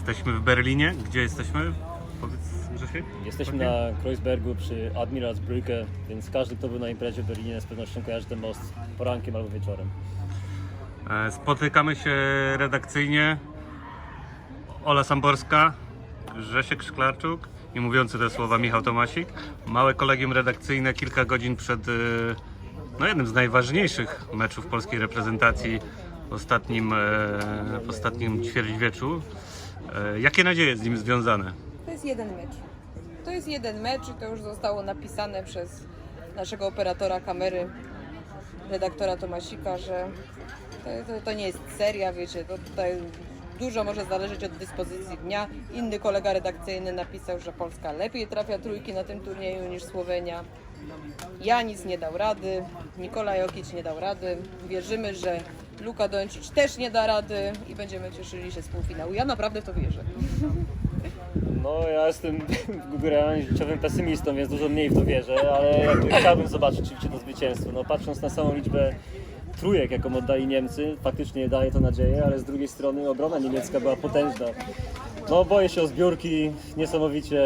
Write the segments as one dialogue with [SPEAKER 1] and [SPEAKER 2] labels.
[SPEAKER 1] Jesteśmy w Berlinie. Gdzie jesteśmy? Powiedz Grzesiek.
[SPEAKER 2] Jesteśmy na Kreuzbergu przy Admiralsbrücke, więc każdy, kto był na imprezie w Berlinie z pewnością kojarzy ten most porankiem albo wieczorem.
[SPEAKER 1] E, Spotykamy się redakcyjnie. Ola Samborska, Grzesiek Szklarczuk i mówiący te słowa Michał Tomasik. Małe kolegium redakcyjne kilka godzin przed e, no, jednym z najważniejszych meczów polskiej reprezentacji w ostatnim, e, w ostatnim ćwierćwieczu. E, Jakie nadzieje z nim związane?
[SPEAKER 3] To jest jeden mecz. To jest jeden mecz i to już zostało napisane przez naszego operatora kamery, redaktora Tomasika, że to, to, to nie jest seria, wiecie, to tutaj dużo może zależeć od dyspozycji dnia. Inny kolega redakcyjny napisał, że Polska lepiej trafia trójki na tym turnieju niż Słowenia. Janis nie dał rady, Nikola Jokic nie dał rady. Wierzymy, że Luka Doncic też nie da rady i będziemy cieszyli się z półfinału. Ja naprawdę w to wierzę.
[SPEAKER 2] No ja jestem generalnie życiowym pesymistą, więc dużo mniej w to wierzę, ale chciałbym zobaczyć oczywiście to zwycięstwo. No patrząc na samą liczbę trójek, jaką oddali Niemcy, faktycznie daje to nadzieję, ale z drugiej strony obrona niemiecka była potężna. No boję się o zbiórki niesamowicie,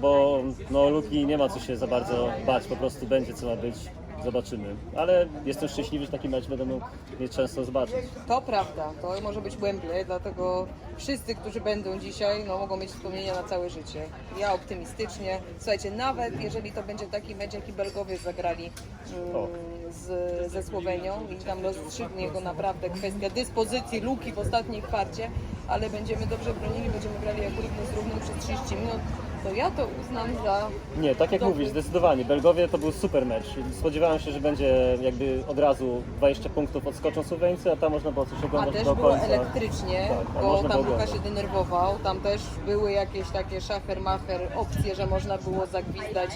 [SPEAKER 2] bo no Luki nie ma co się za bardzo bać, po prostu będzie co ma być. Zobaczymy. Ale jestem szczęśliwy, że taki mecz będę mógł mieć często zobaczyć.
[SPEAKER 3] To prawda, to może być Wembley, dlatego wszyscy, którzy będą dzisiaj, no, mogą mieć wspomnienia na całe życie. Ja optymistycznie. Słuchajcie, nawet jeżeli to będzie taki mecz, jaki Belgowie zagrali mm, z, ze Słowenią i tam rozstrzygnie go naprawdę kwestia dyspozycji luki w ostatniej kwarcie, ale będziemy dobrze bronili, będziemy grali jak równy z równym przez 30 minut, to ja to uznam za
[SPEAKER 2] Nie, tak jak
[SPEAKER 3] Dobry.
[SPEAKER 2] mówisz, zdecydowanie. Belgowie to był super mecz. Spodziewałem się, że będzie jakby od razu 20 punktów odskoczą Słoweńcy, a tam można było coś
[SPEAKER 3] A
[SPEAKER 2] oglądać
[SPEAKER 3] też
[SPEAKER 2] do
[SPEAKER 3] było
[SPEAKER 2] końca.
[SPEAKER 3] elektrycznie,
[SPEAKER 2] Tak, a
[SPEAKER 3] bo
[SPEAKER 2] można
[SPEAKER 3] tam
[SPEAKER 2] było
[SPEAKER 3] Luka się
[SPEAKER 2] oglądać.
[SPEAKER 3] denerwował, tam też były jakieś takie szacher-macher opcje, że można było zagwizdać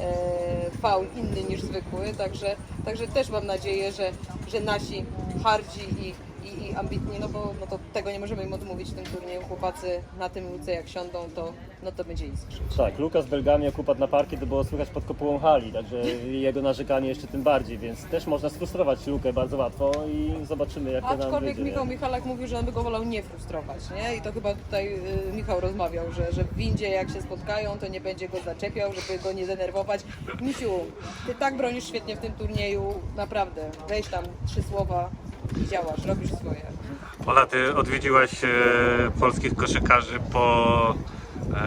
[SPEAKER 3] e, faul inny niż zwykły, także, także też mam nadzieję, że, że nasi hardzi i, i, i ambitni, no bo no to tego nie możemy im odmówić w tym turnieju, chłopacy na tym luce jak siądą, to, no to będzie iskrzyć.
[SPEAKER 2] Tak, Lukas Belgami upadł na parkie, to było słychać pod kopułą hali, także jego narzekanie jeszcze tym bardziej, więc też można sfrustrować Lukę bardzo łatwo i zobaczymy jak to nam
[SPEAKER 3] Aczkolwiek
[SPEAKER 2] wyjdzie.
[SPEAKER 3] Michał Michalak mówił, że on by go wolał nie frustrować, nie? I to chyba tutaj y, Michał rozmawiał, że, że w windzie jak się spotkają, to nie będzie go zaczepiał, żeby go nie denerwować. Misiu, ty tak bronisz świetnie w tym turnieju, naprawdę. Weź tam trzy słowa i działasz, robisz swoje.
[SPEAKER 1] Ola, ty odwiedziłaś e, polskich koszykarzy po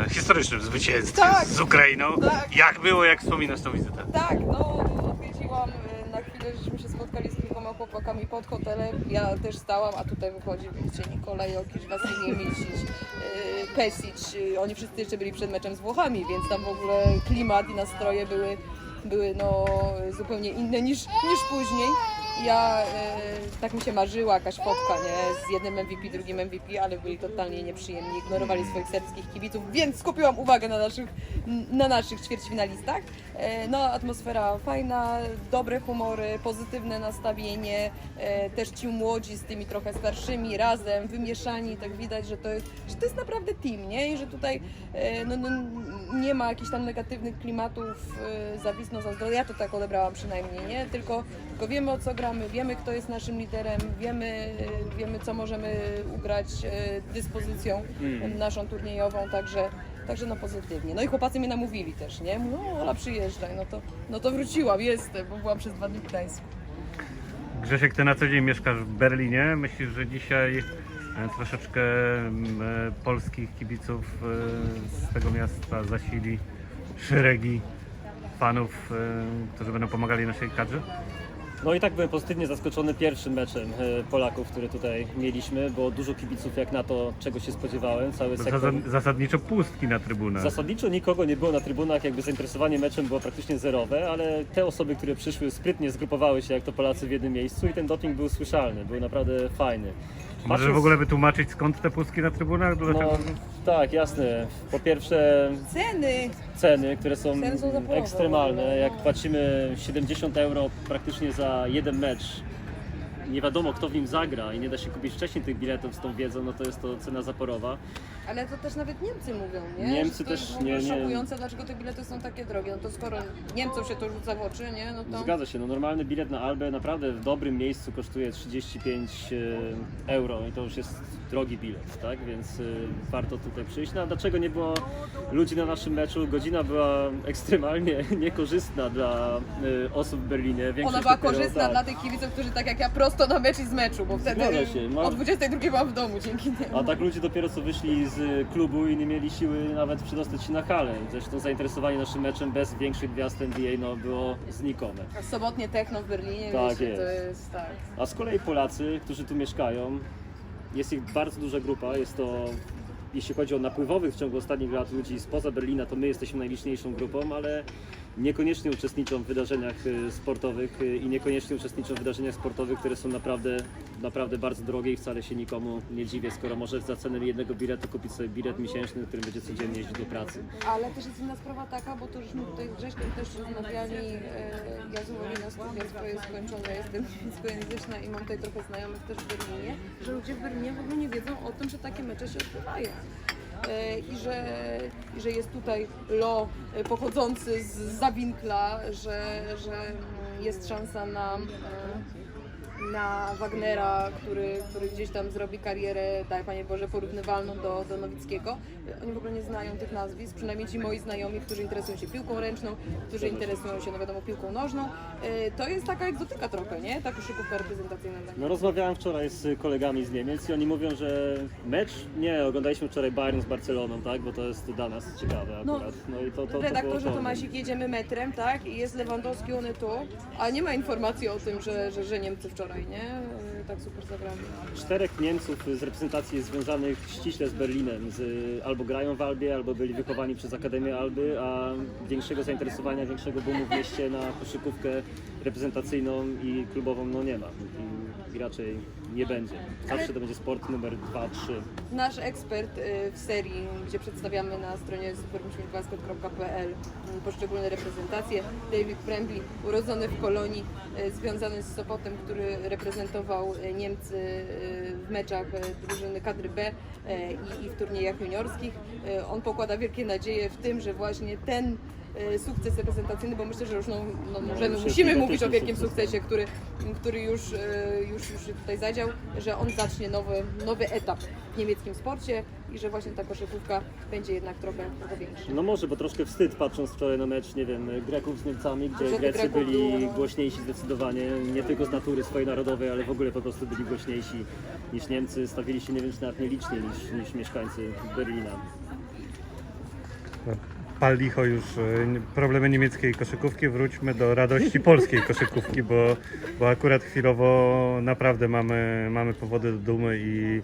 [SPEAKER 1] e, historycznym zwycięstwie
[SPEAKER 3] Tak.
[SPEAKER 1] z Ukrainą.
[SPEAKER 3] Tak.
[SPEAKER 1] Jak było, jak wspominasz tą wizytę?
[SPEAKER 3] Tak, no odwiedziłam y, na chwilę, żeśmy się spotkali z kilkoma chłopakami pod hotelem. Ja też stałam, a tutaj wychodzi, widzicie, Nikola Jokic, Wasilij Misic, y, Pesic. y, Oni wszyscy jeszcze byli przed meczem z Włochami, więc tam w ogóle klimat i nastroje były, były no, zupełnie inne niż, niż później. Ja y, tak mi się marzyła jakaś fotka, nie? Z jednym MVP, drugim MVP, ale byli totalnie nieprzyjemni, ignorowali swoich serbskich kibiców, więc skupiłam uwagę na naszych, na naszych ćwierćfinalistach. E, No, atmosfera fajna, dobre humory, pozytywne nastawienie, e, też ci młodzi z tymi trochę starszymi razem, wymieszani, tak widać, że to jest, że to jest naprawdę team, nie? I że tutaj e, no, no, nie ma jakichś tam negatywnych klimatów, e, zawisno, zazdro. Ja to tak odebrałam przynajmniej, nie? Tylko, tylko wiemy o co gramy, wiemy kto jest naszym liderem, wiemy, e, wiemy co możemy ugrać e, dyspozycją
[SPEAKER 2] Mm.
[SPEAKER 3] naszą turniejową, także Także no pozytywnie. No i chłopacy mnie namówili też, nie? Mówią, No Ola przyjeżdżaj, no to, no to wróciłam, jestem, bo byłam przez dwa dni w Gdańsku.
[SPEAKER 1] Grzesiek, ty na co dzień mieszkasz w Berlinie. Myślisz, że dzisiaj e, troszeczkę polskich kibiców z tego miasta zasili szeregi fanów, którzy będą pomagali naszej kadrze?
[SPEAKER 2] No i tak byłem pozytywnie zaskoczony pierwszym meczem e, Polaków, który tutaj mieliśmy. Było dużo kibiców jak na to, czego się spodziewałem. Cały sektor
[SPEAKER 1] Zasad, zasadniczo pustki na trybunach.
[SPEAKER 2] Zasadniczo nikogo nie było na trybunach, jakby zainteresowanie meczem było praktycznie zerowe, ale te osoby, które przyszły sprytnie zgrupowały się jak to Polacy w jednym miejscu i ten doping był słyszalny, był naprawdę fajny.
[SPEAKER 1] Możesz w ogóle wytłumaczyć skąd te pustki na trybunach? Dlaczego?
[SPEAKER 2] No tak, jasne. Po pierwsze
[SPEAKER 3] Ceny!
[SPEAKER 2] ceny, które są
[SPEAKER 3] Ceny są za połowę.
[SPEAKER 2] ekstremalne. Jak płacimy 70 euro praktycznie za jeden mecz, nie wiadomo kto w nim zagra i nie da się kupić wcześniej tych biletów z tą wiedzą, no to jest to cena zaporowa.
[SPEAKER 3] Ale to też nawet Niemcy mówią, nie?
[SPEAKER 2] Niemcy
[SPEAKER 3] Że to
[SPEAKER 2] też
[SPEAKER 3] jest w ogóle
[SPEAKER 2] nie- nie-
[SPEAKER 3] szokujące, dlaczego te bilety są takie drogie. No to skoro Niemcom się to rzuca w oczy, nie? No to...
[SPEAKER 2] Zgadza się, no normalny bilet na Albę naprawdę w dobrym miejscu kosztuje 35 e, euro i to już jest drogi bilet, tak? Więc e, warto tutaj przyjść. No a dlaczego nie było ludzi na naszym meczu? Godzina była ekstremalnie niekorzystna dla e, osób w Berlinie.
[SPEAKER 3] Ona
[SPEAKER 2] Większość
[SPEAKER 3] była
[SPEAKER 2] dopiero-
[SPEAKER 3] korzystna
[SPEAKER 2] tak.
[SPEAKER 3] dla tych kibiców, którzy tak jak ja prosto na mecz i z meczu, bo wtedy
[SPEAKER 2] Zgadza się,
[SPEAKER 3] o 22 byłam w domu dzięki temu.
[SPEAKER 2] A tak ludzie dopiero co wyszli z klubu i nie mieli siły nawet przedostać się na halę. Zresztą zainteresowanie naszym meczem bez większych gwiazd NBA no, było znikome.
[SPEAKER 3] A Sobotnie techno w Berlinie,
[SPEAKER 2] Tak
[SPEAKER 3] wiecie, to
[SPEAKER 2] jest.
[SPEAKER 3] jest tak.
[SPEAKER 2] A z kolei Polacy, którzy tu mieszkają, jest ich bardzo duża grupa. Jest to, jeśli chodzi o napływowych w ciągu ostatnich lat ludzi spoza Berlina, to my jesteśmy najliczniejszą grupą, ale niekoniecznie uczestniczą w wydarzeniach y, sportowych y, i niekoniecznie uczestniczą w wydarzeniach sportowych, które są naprawdę, naprawdę bardzo drogie i wcale się nikomu nie dziwię, skoro może za cenę jednego biletu kupić sobie bilet miesięczny, którym będzie codziennie jeździć do pracy.
[SPEAKER 3] Ale też jest inna sprawa taka, bo to żeśmy tutaj z też rozmawiali, e, ja z uwagi na studia swoje skończone jestem niemieckojęzyczna i mam tutaj trochę znajomych też w Berlinie, że ludzie w Berlinie w ogóle nie wiedzą o tym, że takie mecze się odbywają. E, I że, I że jest tutaj Lo e, pochodzący z Zawinkla, że, że jest szansa na, e, na Wagnera, który, który gdzieś tam zrobi karierę, daj Panie Boże, porównywalną do, do Nowickiego. Oni w ogóle nie znają tych nazwisk, przynajmniej ci moi znajomi, którzy interesują się piłką ręczną, którzy interesują się, no wiadomo, piłką nożną. E, To jest taka egzotyka trochę, nie? Ta koszykówka reprezentacyjna.
[SPEAKER 2] No rozmawiałem wczoraj z kolegami z Niemiec i oni mówią, że mecz, nie, oglądaliśmy wczoraj Bayern z Barceloną, tak, bo to jest dla nas ciekawe
[SPEAKER 3] No,
[SPEAKER 2] akurat. No, i to, to, to
[SPEAKER 3] Redaktorze
[SPEAKER 2] to.
[SPEAKER 3] Tomasik, jedziemy metrem, tak? I jest Lewandowski, one tu, a nie ma informacji o tym, że, że, że Niemcy wczoraj, nie? E, Tak super zagrali.
[SPEAKER 2] Czterech Niemców z reprezentacji jest związanych ściśle z Berlinem, z, albo grają w Albie, albo byli wychowani przez Akademię Alby, a większego zainteresowania, większego boomu w mieście na koszykówkę reprezentacyjną i klubową no nie ma. I raczej nie będzie. Zawsze to będzie sport numer 2, 3.
[SPEAKER 3] Nasz ekspert y, w serii, gdzie przedstawiamy na stronie supermusicbasket.pl y, poszczególne reprezentacje, David Prembly, urodzony w Kolonii, y, związany z Sopotem, który reprezentował y, Niemcy w meczach drużyny kadry B i, w turniejach juniorskich. On pokłada wielkie nadzieje w tym, że właśnie ten sukces reprezentacyjny, bo myślę, że już no, no możemy, musimy mówić o wielkim
[SPEAKER 2] sukces.
[SPEAKER 3] sukcesie, który, który już, y, już, już tutaj zadział, że on zacznie nowy, nowy etap w niemieckim sporcie i że właśnie ta koszykówka będzie jednak trochę, trochę większa.
[SPEAKER 2] No może, bo troszkę wstyd patrząc wczoraj na mecz, nie wiem, Greków z Niemcami, gdzie Grecy
[SPEAKER 3] Greków
[SPEAKER 2] byli
[SPEAKER 3] było, no.
[SPEAKER 2] głośniejsi zdecydowanie, nie tylko z natury swojej narodowej, ale w ogóle po prostu byli głośniejsi niż Niemcy, stawili się nie wiem, czy nawet nie licznie niż, niż mieszkańcy Berlina.
[SPEAKER 1] Pal licho już e, problemy niemieckiej koszykówki, wróćmy do radości polskiej koszykówki, bo, bo akurat chwilowo naprawdę mamy, mamy powody do dumy i,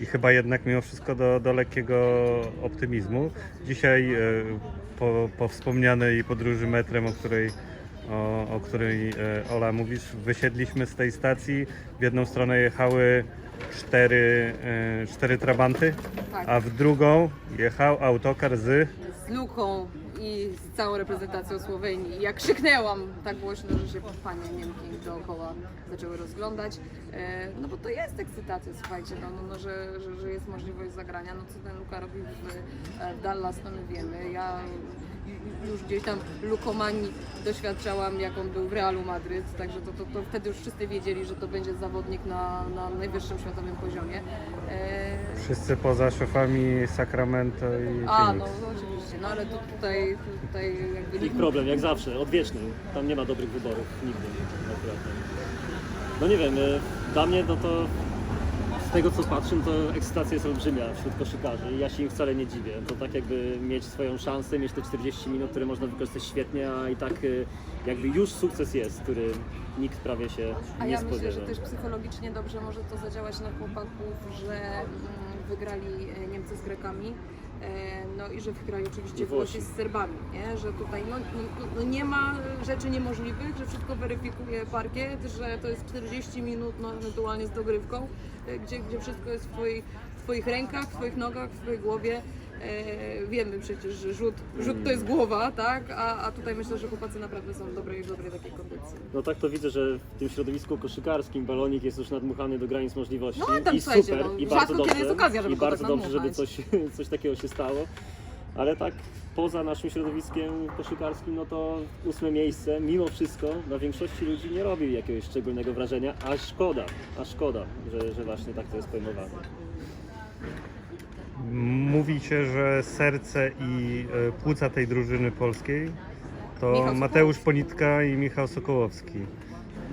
[SPEAKER 1] i chyba jednak mimo wszystko do, do lekkiego optymizmu. Dzisiaj e, po, po wspomnianej podróży metrem, o której, o, o której e, Ola mówisz, wysiedliśmy z tej stacji. W jedną stronę jechały cztery, e, cztery trabanty,
[SPEAKER 3] Tak.
[SPEAKER 1] a w drugą jechał autokar z
[SPEAKER 3] Z Luką i z całą reprezentacją Słowenii. I Jak krzyknęłam tak głośno, że się panie Niemki dookoła zaczęły rozglądać, e, no bo to jest ekscytacja, słuchajcie, no, no, no że, że, że jest możliwość zagrania. No co ten Luka robi w, e, w Dallas, to my wiemy. Ja ju- już gdzieś tam Lukomanii doświadczałam, jak on był w Realu Madryt, także to, to, to wtedy już wszyscy wiedzieli, że to będzie zawodnik na, na najwyższym światowym poziomie. E,
[SPEAKER 1] Wszyscy poza szefami Sacramento i
[SPEAKER 3] a,
[SPEAKER 1] Phoenix.
[SPEAKER 3] no, no oczywiście, no ale tu, tutaj, tutaj jakby
[SPEAKER 2] Ich problem, jak zawsze, odwieczny. Tam nie ma dobrych wyborów, nigdy akurat. No nie wiem, y, dla mnie no to z tego co patrzę, to ekscytacja jest olbrzymia wśród koszykarzy i ja się im wcale nie dziwię. To tak jakby mieć swoją szansę, mieć te 40 minut, które można wykorzystać świetnie, a i tak y, jakby już sukces jest, który nikt prawie się
[SPEAKER 3] A
[SPEAKER 2] nie
[SPEAKER 3] ja myślę,
[SPEAKER 2] spodziewa.
[SPEAKER 3] że też psychologicznie dobrze może to zadziałać na chłopaków, że mm, wygrali e, Niemcy z Grekami. E, No i że wygrali oczywiście
[SPEAKER 2] Włosi.
[SPEAKER 3] Z Serbami, nie? że tutaj no, no, no nie ma rzeczy niemożliwych, że wszystko weryfikuje parkiet, że to jest 40 minut, no ewentualnie z dogrywką, e, gdzie, gdzie wszystko jest w twoich, w twoich rękach, w twoich nogach, w twojej głowie E, wiemy przecież, że rzut, rzut to jest głowa, tak? A, a tutaj myślę, że chłopacy naprawdę są w dobrej, w dobrej takiej kondycji.
[SPEAKER 2] No tak to widzę, że w tym środowisku koszykarskim balonik jest już nadmuchany do granic możliwości.
[SPEAKER 3] No, tam
[SPEAKER 2] I
[SPEAKER 3] słuchajcie,
[SPEAKER 2] super,
[SPEAKER 3] no,
[SPEAKER 2] i bardzo
[SPEAKER 3] rzadko kiedy
[SPEAKER 2] dobrze.
[SPEAKER 3] jest okazja, żeby
[SPEAKER 2] I
[SPEAKER 3] kogoś
[SPEAKER 2] bardzo dobrze, żeby
[SPEAKER 3] nadmuchać.
[SPEAKER 2] coś, coś takiego się stało. Ale tak poza naszym środowiskiem koszykarskim, no to ósme miejsce mimo wszystko na większości ludzi nie robi jakiegoś szczególnego wrażenia, a szkoda, a szkoda, że, że właśnie tak to jest pojmowane.
[SPEAKER 1] Mówi się, że serce i e, płuca tej drużyny polskiej to
[SPEAKER 3] Michał
[SPEAKER 1] Mateusz. Ponitka i Michał Sokołowski.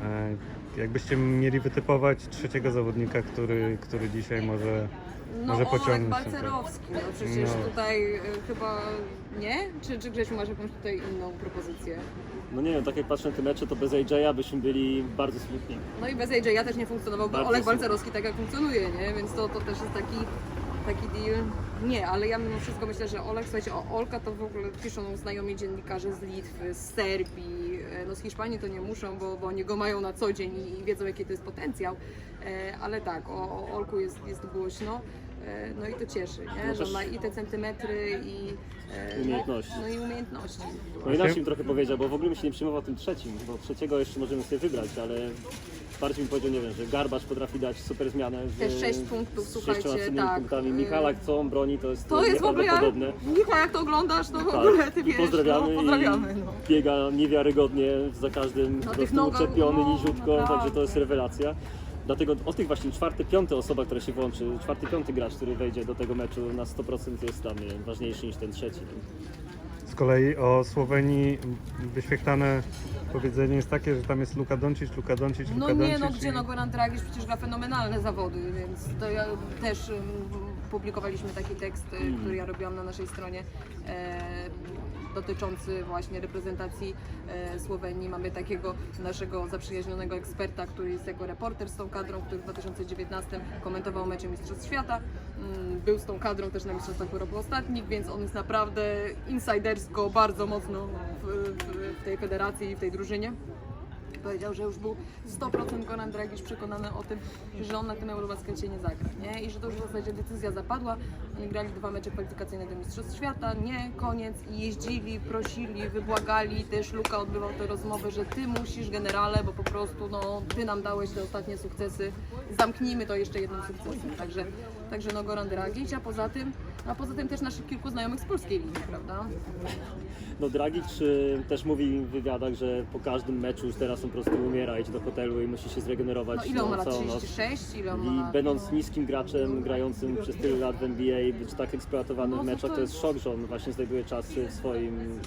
[SPEAKER 1] E, Jakbyście mieli wytypować trzeciego zawodnika, który, który dzisiaj może,
[SPEAKER 3] No
[SPEAKER 1] może
[SPEAKER 3] Olek
[SPEAKER 1] pociągnąć. ten
[SPEAKER 3] Balcerowski, no przecież
[SPEAKER 1] No.
[SPEAKER 3] tutaj y, chyba nie? Czy, czy Grzesiu masz jakąś tutaj inną propozycję?
[SPEAKER 2] No nie wiem, tak jak patrzę na te mecze, to bez AJ'a byśmy byli bardzo smutni.
[SPEAKER 3] No i bez AJ ja też nie funkcjonował, bo
[SPEAKER 2] Bardzo
[SPEAKER 3] Olek
[SPEAKER 2] super.
[SPEAKER 3] Balcerowski tak jak funkcjonuje, nie? Więc to, to też jest taki, taki deal. Nie, ale ja mimo wszystko myślę, że Olek, słuchajcie, o Olka to w ogóle piszą znajomi dziennikarze z Litwy, z Serbii, e, no z Hiszpanii to nie muszą, bo, bo oni go mają na co dzień i, i wiedzą jaki to jest potencjał. E, ale tak, o, o Olku jest, jest głośno. E, No i to cieszy, nie?
[SPEAKER 2] No
[SPEAKER 3] że ma i te centymetry i e,
[SPEAKER 2] Umiejętności.
[SPEAKER 3] No i umiejętności.
[SPEAKER 2] No inaczej bym trochę powiedział, bo w ogóle bym się nie przejmował tym trzecim, bo trzeciego jeszcze możemy sobie wybrać, ale bardziej bym powiedział, nie wiem, że Garbacz potrafi dać super zmianę. Z,
[SPEAKER 3] Też sześć punktów,
[SPEAKER 2] z
[SPEAKER 3] słuchajcie,
[SPEAKER 2] cennymi
[SPEAKER 3] tak.
[SPEAKER 2] punktami. Michalak, co on broni, to jest
[SPEAKER 3] To jest w ogóle,
[SPEAKER 2] nieprawdopodobne.
[SPEAKER 3] Michał, jak to oglądasz, to w
[SPEAKER 2] Tak.
[SPEAKER 3] ogóle ty
[SPEAKER 2] I
[SPEAKER 3] wiesz,
[SPEAKER 2] pozdrawiamy,
[SPEAKER 3] no, pozdrawiamy.
[SPEAKER 2] i
[SPEAKER 3] No.
[SPEAKER 2] biega niewiarygodnie za każdym po
[SPEAKER 3] tych
[SPEAKER 2] prostu
[SPEAKER 3] nogach,
[SPEAKER 2] uczepiony,
[SPEAKER 3] no, naprawdę.
[SPEAKER 2] także to jest rewelacja. Dlatego o tych właśnie czwarty, piąty osoba, która się włączy, czwarty, piąty gracz, który wejdzie do tego meczu na 100% jest dla mnie ważniejszy niż ten trzeci.
[SPEAKER 1] Z kolei o Słowenii wyświetlane powiedzenie jest takie, że tam jest Luka Doncic, Luka Doncic, Luka
[SPEAKER 3] No
[SPEAKER 1] Doncic.
[SPEAKER 3] nie, no
[SPEAKER 1] i-
[SPEAKER 3] gdzie no Goran Dragic przecież gra fenomenalne zawody, więc to ja też ym, publikowaliśmy taki tekst, y,
[SPEAKER 2] Mm.
[SPEAKER 3] który ja robiłam na naszej stronie e, dotyczący właśnie reprezentacji e, Słowenii. Mamy takiego naszego zaprzyjaźnionego eksperta, który jest jako reporter z tą kadrą, który w 2019 komentował mecze Mistrzostw Świata. Mm, Był z tą kadrą też na Mistrzostwach Europy ostatnich, więc on jest naprawdę insidersko bardzo mocno w, w, w tej federacji i w tej drużynie. Powiedział, że już był 100% Goran Dragic przekonany o tym, że on na tym Eurobasketie nie zagra, nie? I że to już w zasadzie decyzja zapadła. Oni grali dwa mecze kwalifikacyjne do Mistrzostw Świata, nie, koniec. I jeździli, prosili, wybłagali. Też Luka odbywał te rozmowy, że ty musisz generale, bo po prostu no, ty nam dałeś te ostatnie sukcesy. Zamknijmy to jeszcze jednym sukcesem. Także, także no Goran Dragic, a poza tym, a poza tym też naszych kilku znajomych z polskiej linii, prawda?
[SPEAKER 2] No Dragic y, też mówi w wywiadach, że po każdym meczu już teraz on po prostu umiera, idzie do hotelu i musi się zregenerować
[SPEAKER 3] No ile on ma lat?
[SPEAKER 2] całą noc.
[SPEAKER 3] 36? Ile on ma
[SPEAKER 2] I
[SPEAKER 3] lat?
[SPEAKER 2] będąc niskim graczem, grającym przez tyle lat w NBA, być tak eksploatowany
[SPEAKER 3] No
[SPEAKER 2] w
[SPEAKER 3] to
[SPEAKER 2] meczach,
[SPEAKER 3] to
[SPEAKER 2] to jest szok, że on właśnie znajduje czas w swoim,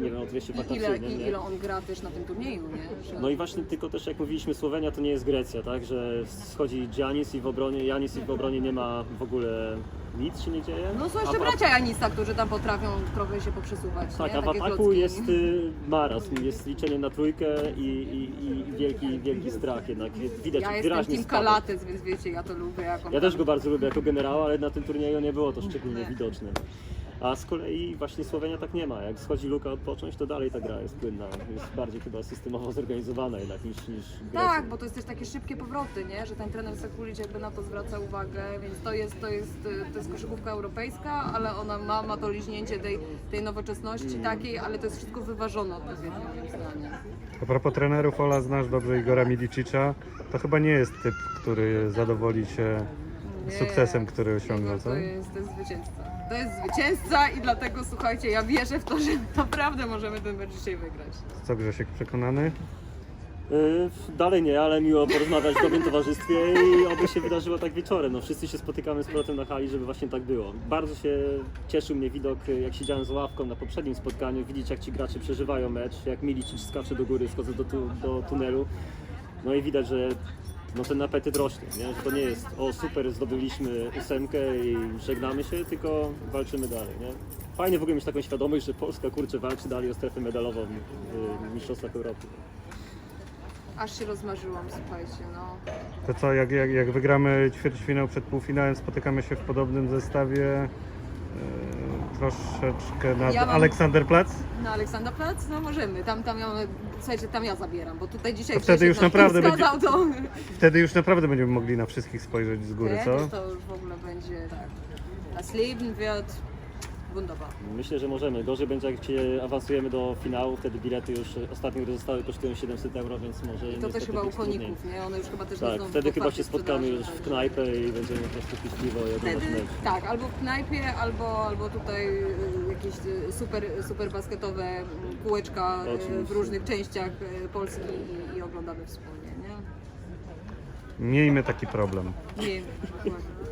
[SPEAKER 2] nie wiem, okresie
[SPEAKER 3] I ile,
[SPEAKER 2] wakacyjnym.
[SPEAKER 3] i
[SPEAKER 2] nie?
[SPEAKER 3] ile on gra też na tym turnieju, nie? Że...
[SPEAKER 2] No i właśnie tylko też jak mówiliśmy, Słowenia to nie jest Grecja, tak? Że schodzi Giannis i w obronie, Janis i w obronie nie ma w ogóle nic się nie dzieje.
[SPEAKER 3] No są jeszcze
[SPEAKER 2] A-
[SPEAKER 3] bracia Janista, którzy tam potrafią trochę się poprzesuwać,
[SPEAKER 2] Tak,
[SPEAKER 3] nie?
[SPEAKER 2] a w
[SPEAKER 3] Takie
[SPEAKER 2] ataku
[SPEAKER 3] klocki.
[SPEAKER 2] jest y, marazm, jest liczenie na trójkę i, i, i wielki, wielki strach jednak. Widać
[SPEAKER 3] Ja jestem
[SPEAKER 2] wyraźnie
[SPEAKER 3] Team
[SPEAKER 2] spadek.
[SPEAKER 3] Więc wiecie, ja to lubię. Jak on
[SPEAKER 2] Ja
[SPEAKER 3] tam-
[SPEAKER 2] też go bardzo lubię jako generała, ale na tym turnieju nie było to szczególnie widoczne. A z kolei właśnie Słowenia tak nie ma. Jak schodzi Luka odpocząć, to dalej ta gra jest płynna. Jest bardziej chyba systemowo zorganizowana jednak niż, niż.
[SPEAKER 3] Tak, bo to jest też takie szybkie powroty, nie? Że ten trener Sekulic jakby na to zwraca uwagę, więc to jest, to jest, y, to jest koszykówka europejska, ale ona ma, ma to liźnięcie tej, tej nowoczesności
[SPEAKER 2] Mm.
[SPEAKER 3] takiej, ale to jest wszystko wyważone odpowiednio moim zdaniem.
[SPEAKER 1] A propos trenerów, Ola, znasz dobrze Igora Midicicza. To chyba nie jest typ, który zadowoli się. Sukcesem, który osiągnął, co?
[SPEAKER 3] To jest, to jest zwycięzca. To jest zwycięzca i dlatego słuchajcie, ja wierzę w to, że naprawdę możemy ten mecz dzisiaj wygrać.
[SPEAKER 1] Co Grzesiek przekonany?
[SPEAKER 2] Y, Dalej nie, ale miło porozmawiać w dobrym towarzystwie i oby się wydarzyło tak wieczorem. No, wszyscy się spotykamy z powrotem na hali, żeby właśnie tak było. Bardzo się cieszył mnie widok, y, jak siedziałem z ławką na poprzednim spotkaniu, widzieć jak ci gracze przeżywają mecz, jak Milicic skacze do góry, wchodzę do, tu, do tunelu. No i widać, że no, ten apetyt rośnie, nie? że to nie jest o super, zdobyliśmy ósemkę i żegnamy się, tylko walczymy dalej. Nie? Fajnie w ogóle mieć taką świadomość, że Polska kurczę walczy dalej o strefę medalową w, w Mistrzostwach Europy.
[SPEAKER 3] Aż się rozmarzyłam, słuchajcie, no.
[SPEAKER 1] To co, jak, jak, jak wygramy ćwierćfinał przed półfinałem, spotykamy się w podobnym zestawie e, troszeczkę nad
[SPEAKER 3] Ja mam-
[SPEAKER 1] Aleksanderplatz?
[SPEAKER 3] Na Aleksanderplatz? No możemy, tam, tam ja, słuchajcie, tam ja zabieram, bo tutaj dzisiaj
[SPEAKER 1] To wtedy już
[SPEAKER 3] nam
[SPEAKER 1] naprawdę
[SPEAKER 3] wskazał, to...
[SPEAKER 1] Wtedy już naprawdę będziemy mogli na wszystkich spojrzeć z góry, co?
[SPEAKER 3] Wtedy to już w ogóle będzie tak. Das Leben wird Wunderbar.
[SPEAKER 2] Myślę, że możemy. Gorzej będzie jak się awansujemy do finału, wtedy bilety już ostatnie, które zostały kosztują 700 euro, więc może
[SPEAKER 3] I to
[SPEAKER 2] niestety
[SPEAKER 3] też chyba u
[SPEAKER 2] być trudniej.
[SPEAKER 3] koników, nie? One już chyba też
[SPEAKER 2] Tak,
[SPEAKER 3] nie są
[SPEAKER 2] wtedy chyba się spotkamy już
[SPEAKER 3] tak.
[SPEAKER 2] w knajpę i będziemy po prostu pić piwo i oglądać
[SPEAKER 3] Wtedy,
[SPEAKER 2] mecz.
[SPEAKER 3] tak, albo w knajpie, albo, albo tutaj y, jakieś y, super, super basketowe mm, kółeczka y, w różnych częściach y, Polski i, i oglądamy wspólnie, nie?
[SPEAKER 1] Miejmy taki problem.
[SPEAKER 3] Wiem, dokładnie.